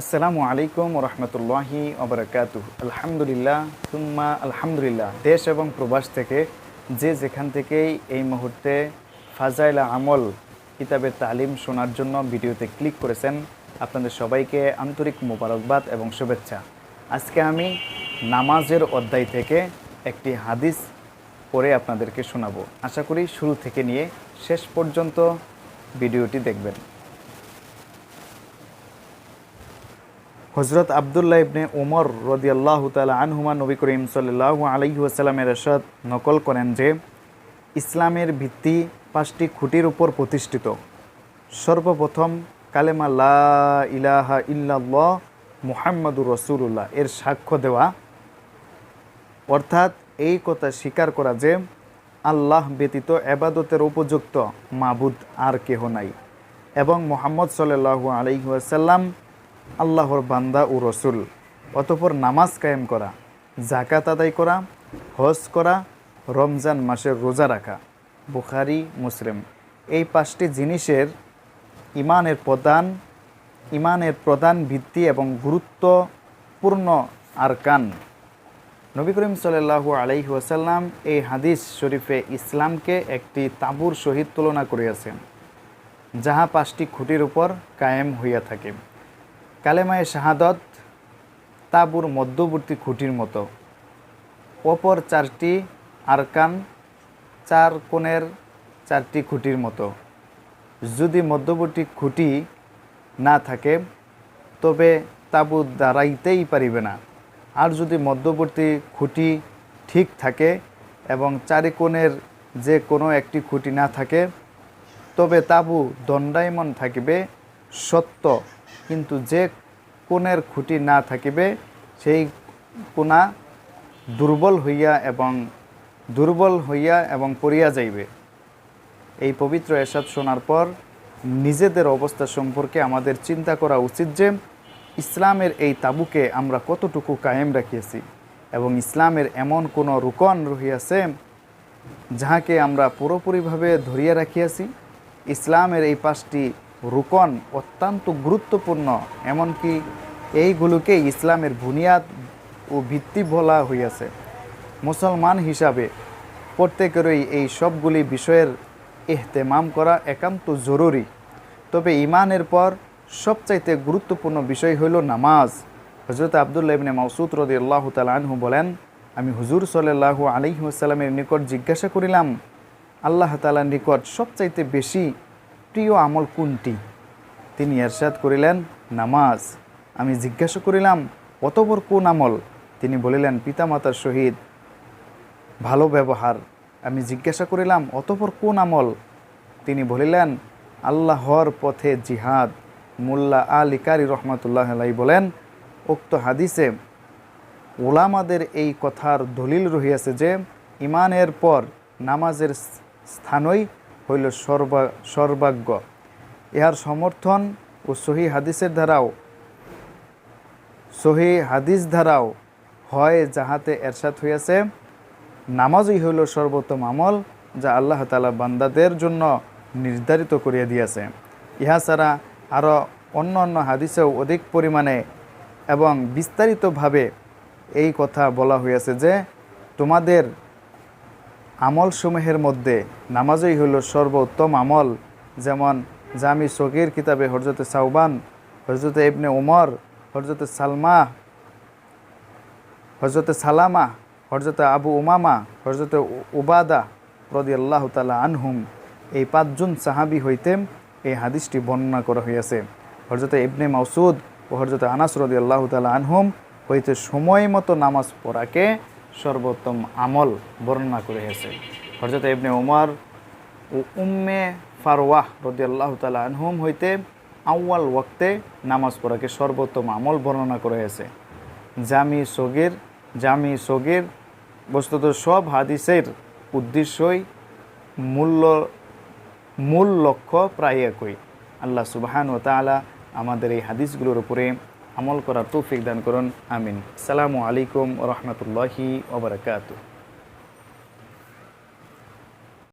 আসসালামু আলাইকুম রহমতুল্লাহি ওবরাকাতু আলহামদুলিল্লাহ তুম্মা আলহামদুলিল্লাহ। দেশ এবং প্রবাস থেকে যে যেখান থেকেই এই মুহূর্তে ফাজাইলা আমল কিতাবের তালিম শোনার জন্য ভিডিওতে ক্লিক করেছেন, আপনাদের সবাইকে আন্তরিক মোবারকবাদ এবং শুভেচ্ছা। আজকে আমি নামাজের অধ্যায় থেকে একটি হাদিস পড়ে আপনাদেরকে শোনাবো। আশা করি শুরু থেকে নিয়ে শেষ পর্যন্ত ভিডিওটি দেখবেন। হজরত আবদুল্লাহ ইবনে ওমর রদিয়াল্লাহ তালা আনহুমা নবী করিম সাল্লাহ আলাইহি আসাল্লামের এরশাদ নকল করেন যে, ইসলামের ভিত্তি পাঁচটি খুঁটির উপর প্রতিষ্ঠিত। সর্বপ্রথম কালেমা লা ইলাহা ইল্লাল্লাহ মুহাম্মাদুর রসুল্লাহ এর সাক্ষ্য দেওয়া। অর্থাৎ এই কথা স্বীকার করা যে, আল্লাহ ব্যতীত এবাদতের উপযুক্ত মাবুদ আর কেহ নাই। এবং মোহাম্মদ সাল্লাহু আলহিহাসাল্লাম আল্লাহর বান্দা ও রসুল। অতপর নামাজ কায়েম করা জাকাত আদায় করা, হজ করা, রমজান মাসের রোজা রাখা। বুখারি, মুসলিম। এই পাঁচটি জিনিসের ইমানের প্রধান ইমানের প্রধান ভিত্তি এবং গুরুত্বপূর্ণ আরকান। নবী করিম সাল্লাহু আলাইহি ওয়াসাল্লাম এই হাদিস শরীফে ইসলামকে একটি তাঁবুর সহিত তুলনা করিয়াছেন, যাহা পাঁচটি খুঁটির উপর কায়েম হইয়া থাকে। কালেমায়ে শাহাদত তাঁবুর মধ্যবর্তী খুঁটির মতো। অপর চারটি আরকান চার কোণের চারটি খুঁটির মতো। যদি মধ্যবর্তী খুঁটি না থাকে, তবে তাবু দাঁড়াইতেই পারিবে না। আর যদি মধ্যবর্তী খুঁটি ঠিক থাকে এবং চারি কোণের যে কোনো একটি খুঁটি না থাকে, তবে তাবু দণ্ডায়মন থাকিবে সত্য কিন্তু যে কোণের খুঁটি না থাকিবে, সেই কোনা দুর্বল হইয়া এবং দুর্বল হইয়া এবং পড়িয়া যাইবে। এই পবিত্র এরশাদ শোনার পর নিজেদের অবস্থা সম্পর্কে আমাদের চিন্তা করা উচিত যে, ইসলামের এই তাবুকে আমরা কতটুকু কায়েম রাখিয়াছি এবং ইসলামের এমন কোনো রুকন রহিয়াছে যাহাকে আমরা পুরোপুরিভাবে ধরিয়া রাখিয়াছি। ইসলামের এই পাঁচটি রুকন অত্যন্ত গুরুত্বপূর্ণ, এমনকি এইগুলোকে ইসলামের বুনিয়াদ ও ভিত্তি বলা হইয়াছে। মুসলমান হিসাবে প্রত্যেকেরই এই সবগুলি বিষয়ের এহতেমাম করা একান্ত জরুরি। তবে ইমানের পর সবচাইতে গুরুত্বপূর্ণ বিষয় হইল নামাজ। হজরত আবদুল্লাহ ইবনে মাসুদ রদি আল্লাহ তালহু বলেন, আমি হুজুর সাল্লাহু আলিহাসাল্লামের নিকট জিজ্ঞাসা করিলাম, আল্লাহ তালার নিকট সবচাইতে বেশি প্রিয় আমল কোনটি? তিনি এরশাদ করিলেন, নামাজ। আমি জিজ্ঞাসা করিলাম অতপর কোন আমল? তিনি বলিলেন, পিতামাতার সহিত। ভালো ব্যবহার। আমি জিজ্ঞাসা করিলাম অতপর কোন আমল? তিনি বলিলেন, আল্লাহর পথে জিহাদ। মোল্লা আল ইকারি রহমতুল্লাহ আলাই বলেন, উক্ত হাদিসে ওলামাদের এই কথার দলিল রহিয়াছে যে, ইমানের পর নামাজের স্থানই হইল সর্বা, সর্বাগ্য। ইহার সমর্থন ও সহি হাদিসের দ্বারাও সহি হাদিস দ্বারাও হয় যাহাতে এরশাদ হইয়াছে, নামাজই হইল সর্বোত্তম আমল যা আল্লাহ তালা বান্দাদের জন্য নির্ধারিত করিয়া দিয়েছে। ইহা ছাড়া আরও অন্য অন্য হাদিসেও অধিক পরিমাণে এবং বিস্তারিতভাবে এই কথা বলা হয়েছে যে, তোমাদের আমলসমূহের মধ্যে নামাজই হইল সর্বোত্তম আমল। যেমন জামি সগির কিতাবে হরজতে সাউবান হরজতে ইবনে উমর হরজতে সালমা হরজতে সালামা হরজতে আবু উমামা হরজতে উবাদা রদি আল্লাহ তালা আনহুম। এই পাঁচজন সাহাবি হইতে এই হাদিসটি বর্ণনা করা হইয়াছে। হরজতে ইবনে মাসুদ ও হরজতে আনাস রদি আল্লাহ তালা আনহুম হইতে সময় মতো নামাজ পড়াকে সর্বোত্তম আমল বর্ণনা করে হয়েছে হরজত ইবনে উমর ও উম্মে ফারওয়াহ রদি আল্লাহ তালা আনহুম হইতে আউয়াল ওয়াক্তে নামাজ পড়াকে সর্বোত্তম আমল বর্ণনা করে হয়েছে জামি সগির জামি সগির বস্তুত সব হাদিসের উদ্দেশ্যই মূল্য, মূল লক্ষ্য প্রায় একই। আল্লাহ সুবাহান ও তালা আমাদের এই হাদিসগুলোর উপরে আমল করার তৌফিক দান করুন আমিন। সালামু আলাইকুম রহমতুল্লাহি ওবরাকাতু